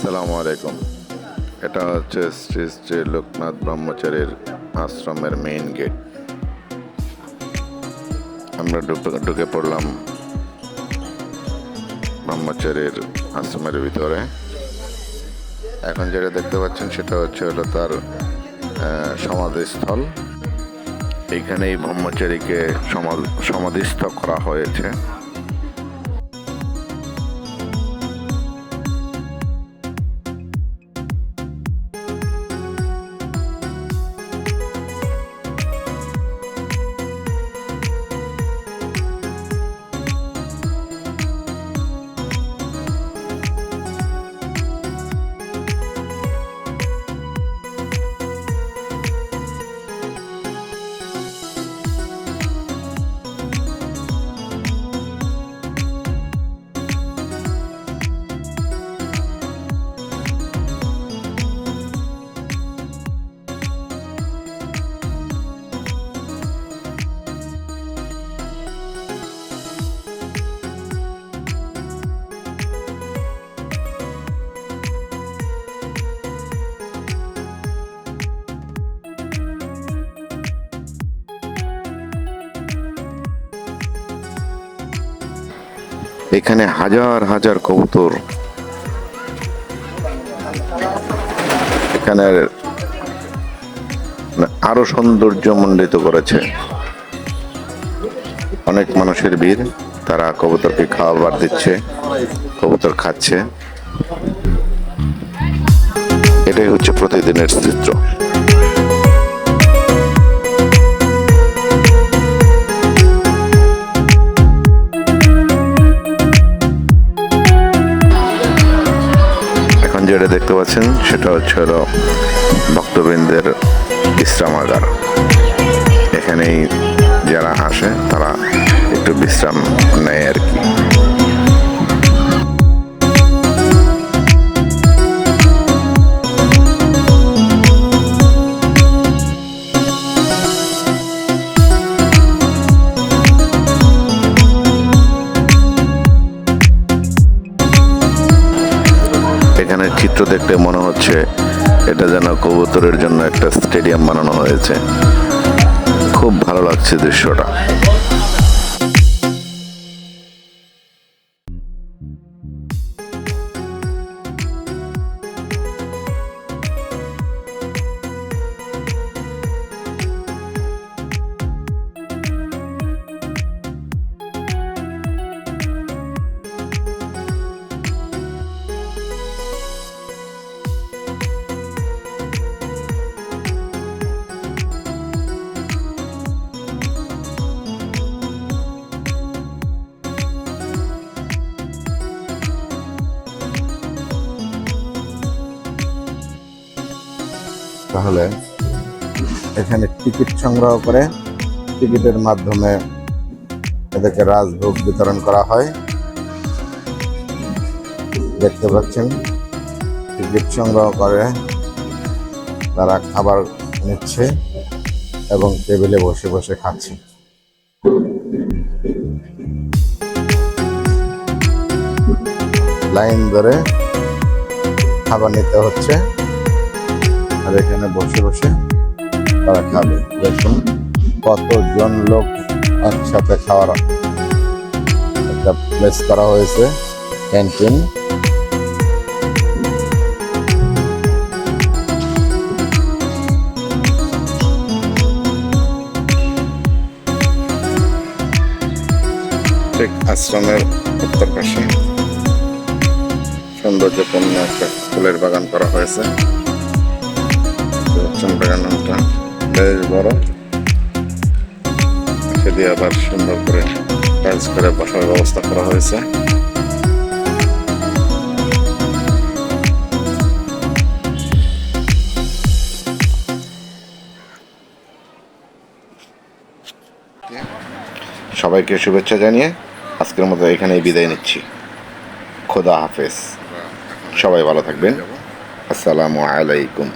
আসসালামু আলাইকুম। এটা হচ্ছে শ্রী শ্রী লোকনাথ ব্রহ্মচারীর আশ্রমের মেইন গেট আমরা ঢুকে পড়লাম ব্রহ্মচারীর আশ্রমের ভিতরে। এখন যেটা দেখতে পাচ্ছেন সেটা হচ্ছে হলো তার সমাধিস্থল। এইখানেই ব্রহ্মচারীকে সমা- সমাধিস্থ করা হয়েছে। এখানে হাজার হাজার কবুতর। এখানে আরও সৌন্দর্য মণ্ডিত করেছে। অনেক মানুষের ভিড়, তারা কবুতরকে খাবার দিচ্ছে, কবুতর খাচ্ছে। এটাই হচ্ছে প্রতিদিনের চিত্র। যেটা দেখতে পাচ্ছেন, সেটা হচ্ছে হলো ভক্তবৃন্দের বিশ্রামাগার। এখানেই যারা আসে, তারা একটু বিশ্রাম নেয় আর কি। এখানে চিত্র দেখতে মনে হচ্ছে এটা যেন কবুতরের জন্য একটা স্টেডিয়াম বানানো হয়েছে। খুব ভালো লাগছে দৃশ্যটা। তাহলে এখানে টিকিট সংগ্রহ করে টিকিটের মাধ্যমে এদেরকে রাজভোগ বিতরণ করা হয়। দেখতে পাচ্ছেন, টিকিট সংগ্রহ করে তারা খাবার নিচ্ছে এবং টেবিলে বসে বসে খাচ্ছে। লাইন ধরে খাবার নিতে হচ্ছে। আর এখানে বসে বসে তারা খাবে। দেখুন, কতজন লোক একসাথে খাওয়ার একটা প্লেস করা হয়েছে ক্যান্টিন আশ্রমের উত্তর পাশে সৌন্দর্যপূর্ণ একটা ফুলের বাগান করা হয়েছে। চন্দ্রগানটা বেশ বড় সেদিকে আবার সুন্দর করে টাইলস করে বসার ব্যবস্থা করা হয়েছে। সবাইকে শুভেচ্ছা জানিয়ে আজকের মতো এখানেই বিদায় নিচ্ছি। খোদা হাফেজ। সবাই ভালো থাকবেন। আসসালামু আলাইকুম।